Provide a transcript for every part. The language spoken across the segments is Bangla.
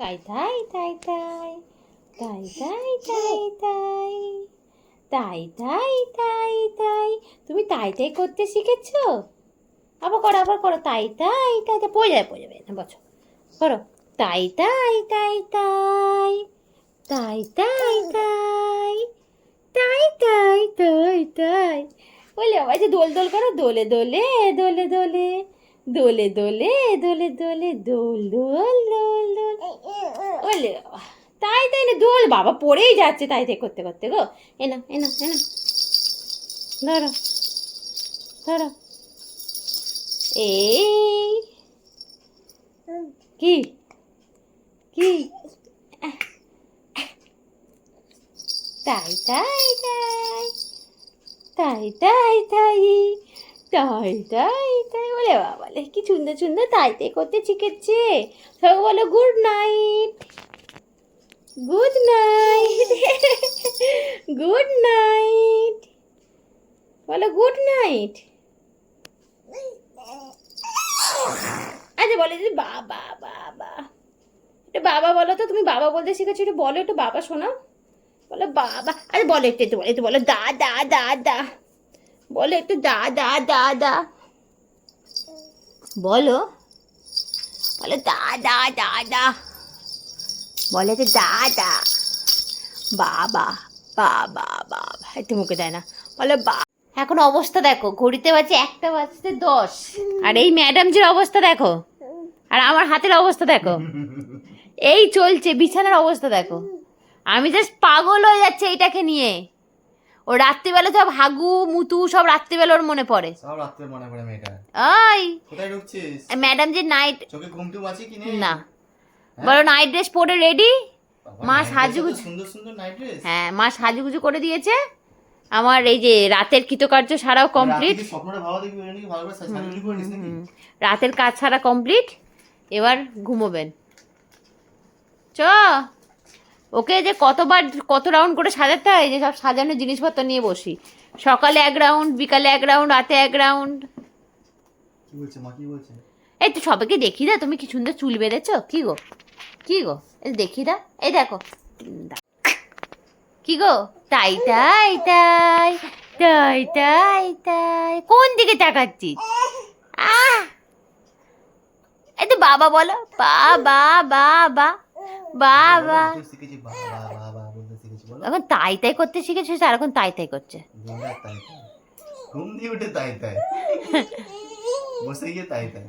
তাই তাই তাই তাই তাই তাই তাই তাই তাই তাই তাই তাই তুমি তাই তাই করতে শিখেছো আবার করো আবার করো তাই তাই তাই তাই পড়ে যাবে পড়ে যাবে না বছর করো তাই তাই তাই তাই তাই তাই তাই তাই তাই তাই তাই বলে বাবা যে দোল দোল করো দোলে দোলে দোলে দোলে দোলে দোলে দোলে দোলে, দোল দোল দোল দোল। বাবা তাই তাই না, দোল বাবা, পড়েই যাচ্ছে তাই তাই করতে করতে গো। এনা এনা এনা ধরো ধরো। এই, কি? কি? তাই তাই তাই তাই তাই তাই। তাই তাই তাই বলে বাবা কি সুন্দর সুন্দর তাই তাই করতে শিখেছে। সবাই বলো, good night good night good night, বলো, গুড নাইট। আচ্ছা বলে যে বাবা বাবা। একটু বাবা বলো তো, তুমি বাবা বলতে শিখেছো, একটু বলো, একটু বাবা শোনাও। বলো, বাবা আরে বলো, একটু একটু বলো একটু বলো দা দা দা দা বলো একটু দা দা দা দা। বলো। বলো দা দা দা দা। বলে একটু দা দা। বাবা বাবা বাবা। একটু মুখে দেয় না। বলো বা এখন অবস্থা দেখো, ঘড়িতে বাজে একটা বাজতে দশ। আর এই ম্যাডামজির অবস্থা দেখো। আর আমার হাতের অবস্থা দেখো। এই চলছে, বিছানার অবস্থা দেখো। আমি জাস্ট পাগল হয়ে যাচ্ছে এইটাকে নিয়ে। ও রাত্রিবেলা সব হাগু মুতু সব রাত্রিবেলা ওর মনে পড়ে। সব রাত্রে মনে পড়ে মেয়েটা। ওই। কোথায় ঢুকছিস? ম্যাডাম যে নাইট চোখে ঘুমটুম আছে কি নেই? না। বলো নাইট ড্রেস পরে রেডি মা সাজুগুজু- সুন্দর সুন্দর নাইট ড্রেস হ্যাঁ মা সাজুগুজু করে দিয়েছে। আমার এই যে রাতের কৃতকার্য সারাও কমপ্লিট স্বপ্নটা ভালো দেখবি ওই ভালো করে সাজুগুজু করে নিস রাতের কাজ ছাড়া কমপ্লিট এবার ঘুমোবেন। চ। ওকে যে কতবার কত রাউন্ড করে সাজাতে হয় যে সব সাজানোর জিনিসপত্র নিয়ে বসি। সকালে এক রাউন্ড বিকালে এক রাউন্ড রাতে এক রাউন্ড এই তো সবাইকে দেখি দা তুমি কি সুন্দর চুল বেঁধেছো? কি গো? কি গো? এই দেখি দা এই দেখো। কি গো? তাই তাই তাই তাই তাই তাই। কোন দিকে তাকাচ্ছিস? আহ! এই তো বাবা বলো। বা বা বা শিখেছি বাবা। এখন তাই তাই করতে শিখেছিস? আর এখন তাই তাই করছে। ঘুম দিয়ে উঠে তাই তাই। বসে গিয়ে তাই তাই।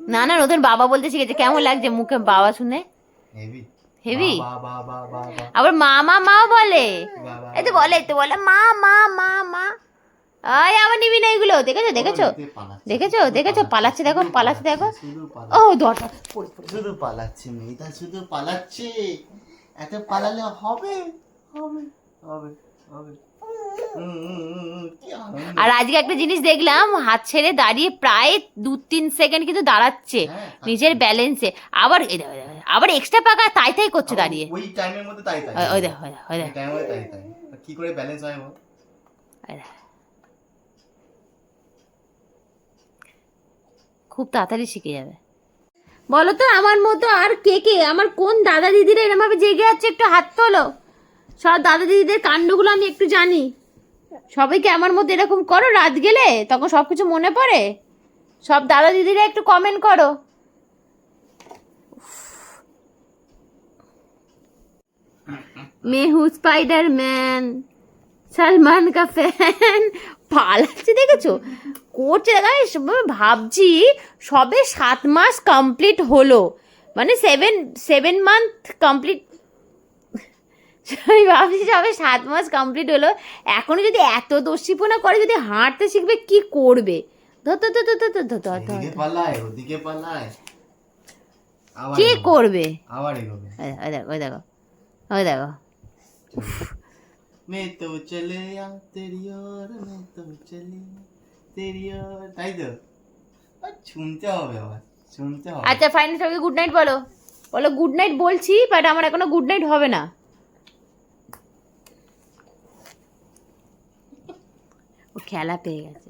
না না নতুন বাবা বলতে শিখেছে। কেমন লাগছে মুখে বাবা শুনে? হেভি আবার মামা মাও বলে। বাবা এই তো বলে তো বলে মা মা মা মা। আয় আবার নিবি না এগুলো। দেখেছ দেখেছ? দেখেছ দেখেছ? পালাচ্ছে দেখো পালাচ্ছে দেখো। ও পড়ে শুধু পালাচ্ছে মেয়েটা শুধু পালাচ্ছে। এত পালালে হবে? হবে হবে হবে। আর আজকে একটা জিনিস দেখলাম হাত ছেড়ে দাঁড়িয়ে প্রায় দু তিন সেকেন্ড কিন্তু দাঁড়াচ্ছে হ্যাঁ, নিজের ব্যালেন্সে আবার আবার এক্সট্রা পাকা তাই তাই করছে দাঁড়িয়ে। ওই টাইমের মধ্যে তাই তাই। ওই- দেখো ওই দেখো, কি করে ব্যালেন্স হয় বল ওই দেখো। খুব তাড়াতাড়ি শিখে যাবে। বলো তো আমার মতো আর কে কে? আমার কোন দাদা দিদিরা এরকম ভাবে জেগে যাচ্ছে একটু হাত তোলো। সব দাদা দিদিদের কাণ্ডগুলো আমি একটু জানি। সবাই কি আমার মতো এরকম করো? রাত গেলে? তখন সব কিছু মনে পড়ে? সব দাদা দিদিরা একটু কমেন্ট করো। মেহু, স্পাইডারম্যান, সালমান কা ফ্যান পালাচ্ছে দেখেছ? করছে ভাবছি সবে সাত মাস কমপ্লিট হলো। মানে সেভেন সেভেন মান্থ কমপ্লিট আমি ভাবছি সবে সাত মাস কমপ্লিট হলো। মানে এখনও যদি এত দোষীপনা করে যদি হাঁটতে শিখবে কি করবে? কি করবে? দেখো দেখো দেখো। मैं तो चले आ तेरी ओर मैं तो चली तेरी ओर তাই তো আর শুনতে হবে আবার শুনতে হবে আচ্ছা ফাইনাল সবাইকে গুড নাইট বলো বলো গুড নাইট বলছি বাট আমার এখনো গুড নাইট হবে না ও খেলা পেয়ে গেছে